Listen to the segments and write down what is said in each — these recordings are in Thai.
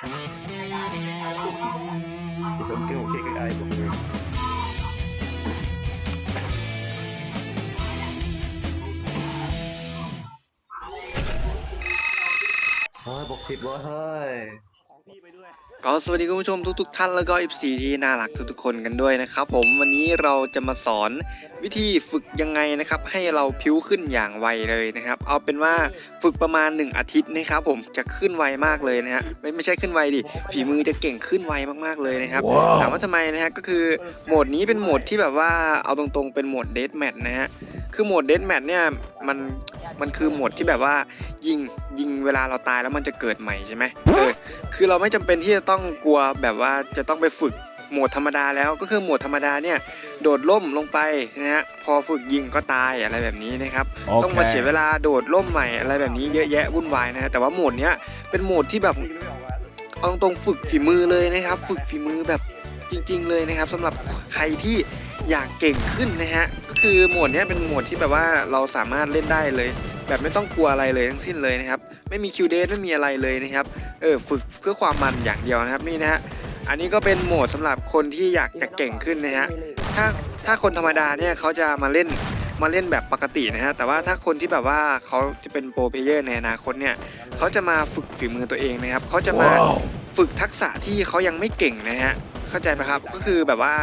หมดจะเป็นเกี่ยวกับไอ้พวกนี้เฮ้ยบอกผิดว่าเฮ้ย ก็สวัสดีคุณผู้ชมทุกๆท่านแล้วก็ FC ที่น่ารักทุกๆคนกันด้วยนะครับผมวันนี้เราจะมาสอนวิธีฝึกยังไงนะครับให้เราพิ้วขึ้นอย่างไวเลยนะครับ เอาเป็นว่าฝึกประมาณ 1 อาทิตย์นะครับผมจะขึ้นไวมากเลยนะฮะไม่ไม่ใช่ขึ้นไวดิฝีมือจะเก่งขึ้นไวมากๆเลยนะครับถามว่าทำไมนะฮะก็คือโหมดนี้เป็นโหมดที่แบบว่าเอาตรงๆเป็นโหมดเดทแมทนะฮะ คือโหมดเดทแมทเนี่ยมันมันคือโหมดที่แบบว่ายิงยิงเวลาเราตายแล้วมันจะเกิดใหม่ใช่ไหมเออคือเราไม่จำเป็นที่จะต้องกลัวแบบว่าจะต้องไปฝึกโหมดธรรมดาแล้วก็คือโหมดธรรมดาเนี่ยโดดล่มลงไปนะฮะพอฝึกยิงก็ตายอะไรแบบนี้นะครับต้องมาเสียเวลาโดดล่มใหม่อะไรแบบนี้เยอะแยะวุ่นวายนะฮะแต่ว่าโหมดเนี้ยเป็นโหมดที่แบบเอาตรงๆฝึกฝีมือเลยนะครับ ฝึกฝีมือแบบจริง ๆ เลยนะครับสำหรับใครที่ อยากเก่งขึ้นนะฮะก็คือโหมดเนี้ยเป็นโหมดที่แบบว่าเราสามารถเล่นได้เลย แบบไม่ต้องกลัวอะไรเลยทั้งสิ้นเลยนะครับไม่มีคิวเดทไม่มีอะไรเลยนะครับเออฝึกเพื่อความมันอย่างเดียวนะครับนี่นะฮะอันนี้ก็เป็นโหมดสำหรับคนที่อยากจะเก่งขึ้นนะฮะถ้าถ้าคนธรรมดาเนี่ยเขาจะมาเล่นมาเล่นแบบปกตินะฮะแต่ว่าถ้าคนที่แบบว่าเขาจะเป็นโปรเพลเยอร์ในอนาคตเนี่ยเขาจะมาฝึกฝีมือตัวเองนะครับเขาจะมาฝึกทักษะที่เขายังไม่เก่งนะฮะ เข้าใจไหมครับก็คือแบบว่า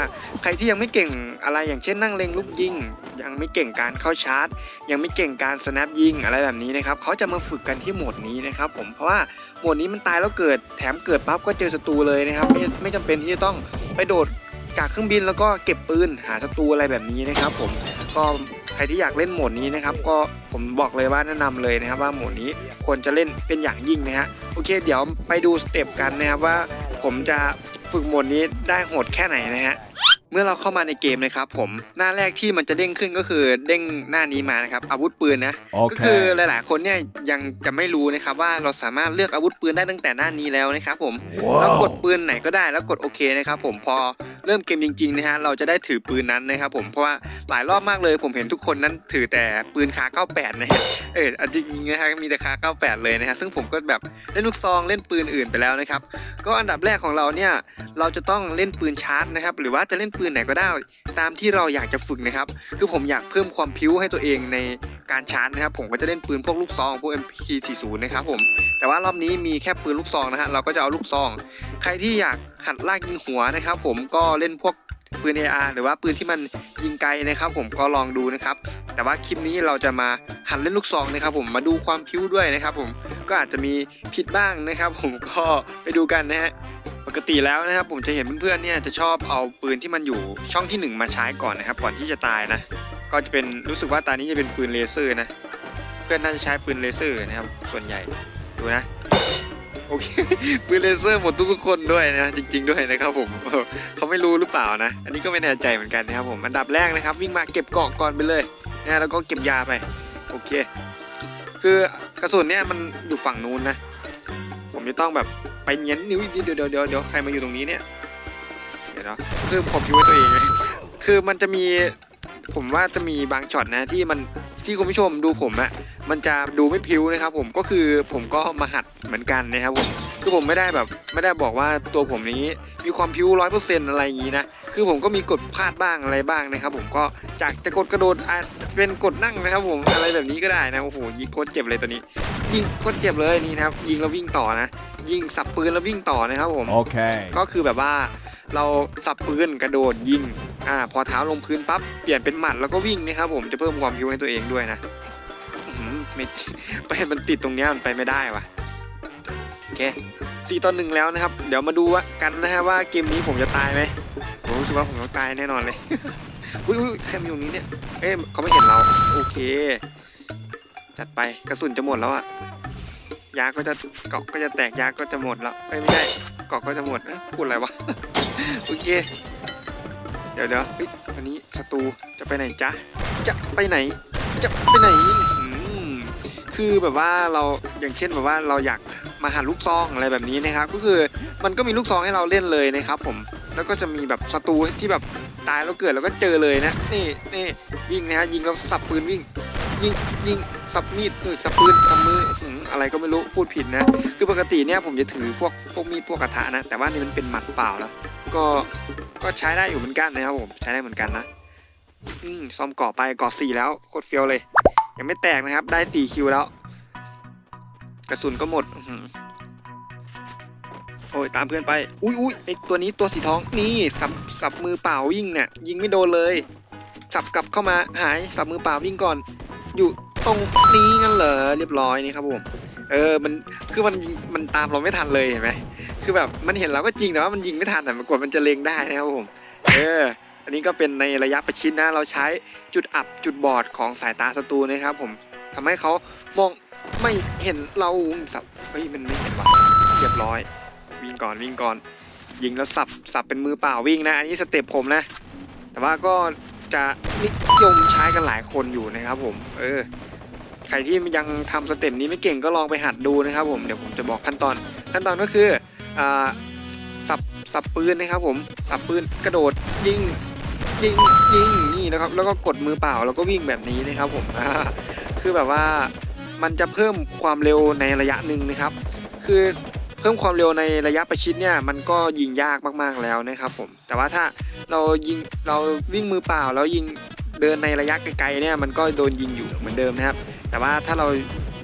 ใครที่ยังไม่เก่งอะไรอย่างเช่นนั่งเล็งลูกยิง ยังไม่เก่งการเข้าชาร์จ ยังไม่เก่งการ snap ยิงอะไรแบบนี้นะครับเขาจะมาฝึกกันที่โหมดนี้นะครับผมเพราะว่าโหมดนี้มันตายแล้วเกิดแถมเกิดปั๊บก็เจอศัตรูเลยนะครับไม่ไม่จำเป็นที่จะต้องไปโดดจากเครื่องบินแล้วก็เก็บปืนหาศัตรูอะไรแบบนี้นะครับ ผมก็ใครที่อยากเล่นโหมดนี้นะครับก็ผมบอกเลยว่าแนะนำเลยนะครับว่าโหมดนี้ควรจะเล่นเป็นอย่างยิ่งนะฮะโอเค เดี๋ยวไปดูสเต็ปกันนะครับว่าผมจะ ฝึกหมดนี้ได้โหดแค่ไหนนะฮะ เมื่อเราเข้ามาในเกมนะครับผมหน้าแรกที่มันจะเด้งขึ้นก็คือเด้งหน้านี้มานะครับอาวุธปืนนะโอเคก็คือหลายๆคนเนี่ยยังจะไม่รู้นะครับว่าเราสามารถเลือกอาวุธปืนได้ตั้งแต่หน้านี้แล้วนะครับผมแล้วกดปืนไหนก็ได้แล้วกดโอเคนะครับผมพอเริ่มเกมจริงๆนะฮะเราจะได้ถือปืนนั้นนะครับผมเพราะว่าหลายรอบมากเลยผมเห็นทุกคนนั้นถือแต่ปืนคา98นะฮะเออเอาจริงๆนะฮะมีแต่คา98 เลยนะฮะซึ่งผมก็แบบเล่นลูกซองเล่นปืนอื่นไปแล้วนะครับก็อันดับแรกของเราเนี่ยเราจะต้องเล่นปืนชาร์จนะครับหรือว่าจะเล่นปืนไหนก็ได้ ตามที่เราอยากจะฝึกนะครับ คือผมอยากเพิ่มความพิ้วให้ตัวเองในการชาร์จนะครับ ผมก็จะเล่นปืนพวกลูกซองพวก MP40 นะครับผม แต่ว่ารอบนี้มีแค่ปืนลูกซองนะฮะเราก็จะเอาลูกซอง ใครที่อยากหัดลากยิงหัวนะครับ ผมก็เล่นพวกปืน AR หรือว่าปืนที่มันยิงไกลนะครับ ผมก็ลองดูนะครับ แต่ว่าคลิปนี้เราจะมาหัดเล่นลูกซองนะครับ ผมมาดูความพิ้วด้วยนะครับ ผมก็อาจจะมีผิดบ้างนะครับ ผมก็ไปดูกันนะฮะ ปกติแล้วนะครับผมจะเห็นเพื่อนๆเนี่ยจะชอบเอาปืนที่มันอยู่ช่องที่ 1 มาใช้ก่อนนะครับก่อนที่จะตายนะ ก็จะเป็นรู้สึกว่าตานี้จะเป็นปืนเลเซอร์นะ เพื่อนน่าจะใช้ปืนเลเซอร์นะครับ ส่วนใหญ่ดูนะโอเคปืนเลเซอร์หมดทุกคนด้วยนะจริง ๆ ด้วยนะครับผมเขาไม่รู้หรือเปล่านะ อันนี้ก็ไม่แน่ใจเหมือนกันนะครับผมอันดับแรกนะครับ วิ่งมาเก็บเกาะก่อนไปเลยนะแล้วก็เก็บยาไปโอเค คือกระสุนเนี่ยมันอยู่ฝั่งนู้นนะ จะต้องแบบไปเงี้ยนิ้วเดี๋ยวเดี๋ยวเดี๋ยวเดี๋ยวใครมาอยู่ตรงนี้เนี่ยเดี๋ยวนะคือผมคิดว่าตัวเองเลยคือมันจะมีผมว่าจะมีบางช็อตนะที่มันที่คุณผู้ชมดูผมอะมันจะดูไม่พิ้วนะครับ ผมก็คือผมก็มาหัดเหมือนกันนะครับผม คือผมไม่ได้แบบ ไม่ได้บอกว่าตัวผมนี้มีความพิ้วร้อยเปอร์เซ็นต์อะไรอย่างนี้นะ คือผมก็มีกดพลาดบ้างอะไรบ้างนะครับ ผมก็จากจะกดกระโดดอาจจะเป็นกดนั่งนะครับ ผมอะไรแบบนี้ก็ได้นะโอ้โหยิงโคตรเจ็บเลยตัวนี้ ยิงโคตรเจ็บเลยนี่นะครับ ยิงแล้ววิ่งต่อนะ ยิงสับปืนแล้ววิ่งต่อนะครับผม Okay. ก็คือแบบว่าเราสับปืนกระโดดยิงอ่าพอเท้าลงพื้นปั๊บเปลี่ยนเป็นหมัดแล้วก็วิ่งนะครับผมจะเพิ่มความพิ้วให้ตัวเองด้วยนะอื้อหือไม่ไปมันติดตรงเนี้ยมันไปไม่ได้วะโอ เคสี่ต่อหนึ่งแล้วนะครับ เดี๋ยวมาดูว่ากันนะฮะว่าเกมนี้ผมจะตายไหมผมรู้สึกว่าผมต้องตายแน่นอนเลย อุ้ยอุ้ยใคมอยู่นี้เนี่ย เอ๊ะเขาไม่เห็นเรา โอเค จัดไปกระสุนจะหมดแล้วอะยาก็จะเกาะก็จะแตกยาก็จะหมดแล้วเอ้ยไม่ใช่เกาะก็จะหมดเอ้ยพูดอะไรวะ โอเค เดี๋ยวเดี๋ยวเอ้ยอันนี้ศัตรูจะไปไหนจ๊ะ จะไปไหน จะไปไหน คือแบบว่าเราอย่างเช่นแบบว่าเราอยาก มาหาลูกซองอะไรแบบนี้นะครับ ก็คือมันก็มีลูกซองให้เราเล่นเลยนะครับผมแล้วก็จะมีแบบศัตรูที่แบบตายแล้วเกิดแล้วก็เจอเลยนะนี่นี่วิ่งนะฮะยิงแล้วสับปืนวิ่ง ยิงยิงสับมีดเออสับปืนสับมืออะไรก็ไม่รู้พูดผิดนะ คือปกติเนี่ยผมจะถือพวกพวกมีดพวกกระทะนะ แต่ว่านี่มันเป็นหมัดเปล่าแล้ว ก็ก็ใช้ได้อยู่เหมือนกันนะครับผมใช้ได้เหมือนกันนะอืมซ่อมเกาะไปเกาะสี่แล้วโคตรเฟี้ยวเลย ยังไม่แตกนะครับได้สี่คิวแล้ว กระสุนก็หมดโอ้ยตามเพื่อนไป อุ้ยอุ้ยไอตัวนี้ตัวสีทองนี่สับสับมือเปล่าวิ่งเนี่ย ยิงไม่โดนเลย สับกลับเข้ามาหายสับมือเปล่าวิ่งก่อน อยู่ตรงนี้งั้นเหรอเรียบร้อยนี่ครับผมเออ มัน คือมันยิงมันตามเราไม่ทันเลยเห็นไหม คือแบบมันเห็นเราก็จริงแต่ว่ามันยิงไม่ทันอะมันกว่ามันจะเล็งได้นะครับผม เออ อันนี้ก็เป็นในระยะประชิดนะ เราใช้จุดอับจุดบอดของสายตาศัตรูนะครับผม ทำให้เขามองไม่เห็นเราสับเฮ้ยมันไม่เห็นว่ะเรียบร้อย วิ่งก่อนวิ่งก่อน ยิงแล้วสับสับเป็นมือเปล่าวิ่งนะ อันนี้สเต็ปผมนะ แต่ว่าก็จะนิยมใช้กันหลายคนอยู่นะครับผม เออ ใครที่ยังทำสเต็ปนี้ไม่เก่งก็ลองไปหัดดูนะครับผม เดี๋ยวผมจะบอกขั้นตอน ขั้นตอนก็คืออ่าสับสับปืนนะครับผม สับปืนกระโดดยิงยิงยิงนี่นะครับ แล้วก็กดมือเปล่าแล้วก็วิ่งแบบนี้นะครับผม คือแบบว่ามันจะเพิ่มความเร็วในระยะหนึ่งนะครับ คือเพิ่มความเร็วในระยะประชิดเนี่ยมันก็ยิงยากมากๆแล้วนะครับผมแต่ว่าถ้าเรายิงเราวิ่งมือเปล่าแล้วยิงเดินในระยะไกลๆเนี่ยมันก็โดนยิงอยู่เหมือนเดิมนะครับ แต่ว่าถ้าเรา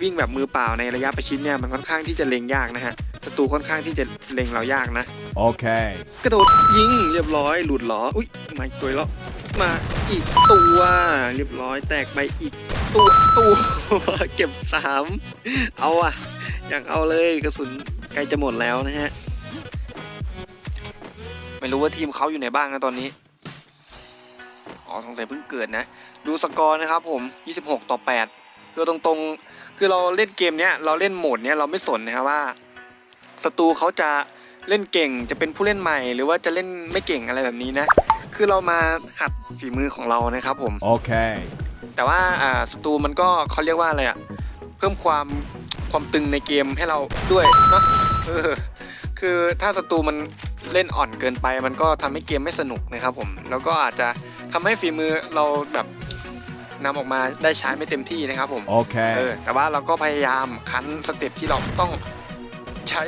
วิ่งแบบมือเปล่าในระยะประชิดเนี่ยมันค่อนข้างที่จะเล็งยากนะฮะศัตรูค่อนข้างที่จะเล็งเรายากนะ Okay. กระโดดยิงเรียบร้อยหลุดเหรออุ้ยมาอีกตัวแล้ว มาอีกตัวเรียบร้อยแตกไปอีกตัวตัวเก็บสามเอาอะอยากเอาเลยกระสุนใกล้จะหมดแล้วนะฮะ ไม่รู้ว่าทีมเขาอยู่ไหนบ้างนะตอนนี้ อ๋อสงสัยเพิ่งเกิดนะ ดูสกอร์นะครับผม 26 ต่อ 8 คือตรงๆ คือเราเล่นเกมเนี้ยเราเล่นโหมดเนี้ยเราไม่สนนะครับว่าศัตรูเขาจะเล่นเก่งจะเป็นผู้เล่นใหม่ หรือว่าจะเล่นไม่เก่งอะไรแบบนี้นะ คือเรามาหัดฝีมือของเรานะครับผม Okay. แต่ว่าอ่าศัตรูมันก็เขาเรียกว่าอะไรอะเพิ่มความความตึงในเกมให้เราด้วยเนาะเออคือถ้าศัตรูมันเล่นอ่อนเกินไป มันก็ทำให้เกมไม่สนุกนะครับผม แล้วก็อาจจะทำให้ฝีมือเราแบบนำออกมาได้ใช้ไม่เต็มที่นะครับผมเอ Okay. อแต่ว่าเราก็พยายามคั้นสเต็ปที่เราต้องใช้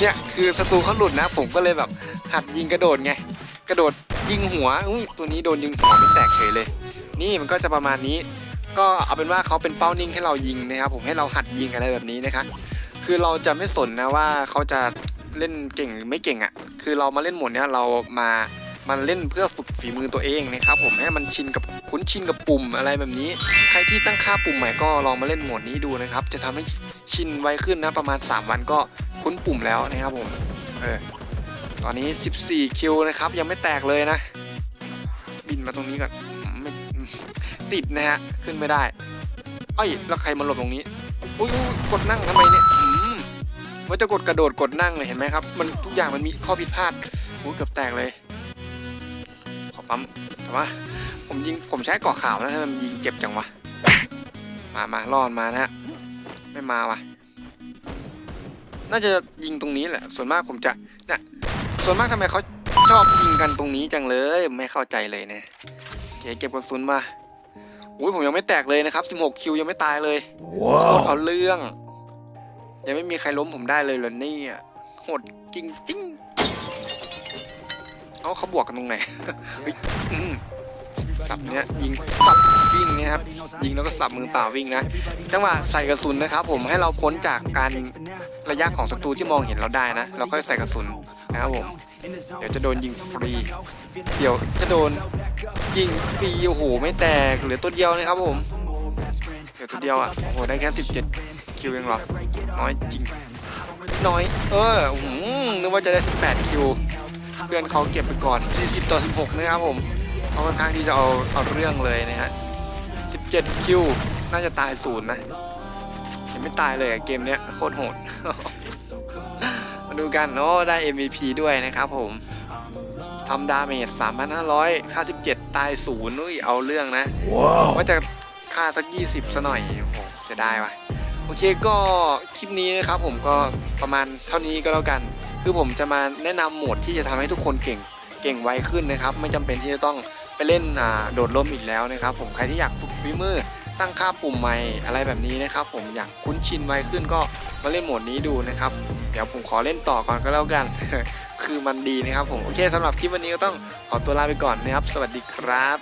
เนี่ยคือศัตรูเขาหลุดนะ ผมก็เลยแบบหัดยิงกระโดดไง กระโดดยิงหัวอุ้ยตัวนี้โดนยิงหัวไม่แตกเฉยเลย นี่มันก็จะประมาณนี้ ก็เอาเป็นว่าเขาเป็นเป้านิ่งให้เรายิงนะครับผมให้เราหัดยิงอะไรแบบนี้นะครับคือเราจะไม่สนนะว่าเขาจะเล่นเก่งหรือไม่เก่งอะ่ะ คือเรามาเล่นโหมดเนี้ยเรามามันเล่นเพื่อฝึกฝีมือตัวเองนะครับผมให้มันชินกับคุ้นชินกับปุ่มอะไรแบบนี้ ใครที่ตั้งค่าปุ่มใหม่ก็ลองมาเล่นโหมดนี้ดูนะครับ จะทำให้ชินไวขึ้นนะประมาณ 3 วันก็คุ้นปุ่มแล้วนะครับผมเออ ตอนนี้ 14 คิวนะครับ ยังไม่แตกเลยนะ บินมาตรงนี้ก่อนไม่ติดนะฮะ ขึ้นไม่ได้เอ้ยแล้วใครมาหลบตรงนี้ อุ้ยกดนั่งทำไมเนี่ยอืมว่าจะกดกระโดดกดนั่งเลยเห็นไหมครับ มันทุกอย่างมันมีข้อผิดพลาดโอ้ยเกือบแตกเลย ขอปั๊มแต่ว่าผมยิงผมใช้กาะขาวนะทำไมมันยิงเจ็บจังวะ มามาล่อนมานะฮะ ไม่มาวะน่าจะยิงตรงนี้แหละ ส่วนมากผมจะ ส่วนมากทำไมเขาชอบยิงกันตรงนี้จังเลยไม่เข้าใจเลยเนี่ยโอเคเก็บกระสุนมาอุ้ยผมยังไม่แตกเลยนะครับ 16 คิวยังไม่ตายเลยโคตรเอาเรื่อง ยังไม่มีใครล้มผมได้เลยเหรอเนี่ยโหดจริงจริงๆเอาเขาบวกกันตรงไหนเฮ้ยอืมสับเนี้ยยิงสับวิ่งเนี่ยครับยิงแล้วก็สับมือเปล่าวิ่งนะจังหวะใส่กระสุนนะครับ ผมให้เราพ้นจากการระยะของศัตรูที่มองเห็นเราได้นะ เราค่อยใส่กระสุน นะครับผมเดี๋ยวจะโดนยิงฟรี เดี๋ยวจะโดนยิงฟรีโอ้โหไม่แตกเหลือตัวเดียวนะครับผมดี๋ยวตัวเดียวอะโอ้โหได้แค่ 17 คิวเองเหรอน้อยจริงน้อย เออหืมนึกว่าจะได้ 18 คิว เพื่อนเขาเก็บไปก่อน 40 ต่อ 16 นะครับผมเขาค่อนข้างที่จะเอาเอาเรื่องเลยนะฮะ 17 คิว น่าจะตายศูนย์นะยังไม่ตายเลยอะเกมเนี้ยโคตรโหด มาดูกันโอ้ได้ MVP ด้วยนะครับผมทำดาเมจ3,500 ค่า 17 ตายศูนย์นุ้ยเอาเรื่องนะว่าจะค่าสัก 20ซะหน่อยโอ้โหเสียดายว่ะโอเคก็คลิปนี้นะครับผมก็ประมาณเท่านี้ก็แล้วกัน คือผมจะมาแนะนำโหมดที่จะทำให้ทุกคนเก่งเก่งไวขึ้นนะครับ ไม่จำเป็นที่จะต้องไปเล่นอ่าโดดร่มอีกแล้วนะครับ ผมใครที่อยากฝึกฝีมือตั้งค่าปุ่มใหม่อะไรแบบนี้นะครับ ผมอยากคุ้นชินไวขึ้นก็มาเล่นโหมดนี้ดูนะครับ เดี๋ยวผมขอเล่นต่อก่อนก็แล้วกัน คือมันดีนะครับผม โอเคสำหรับคลิปวันนี้ก็ต้องขอตัวลาไปก่อนนะครับ สวัสดีครับ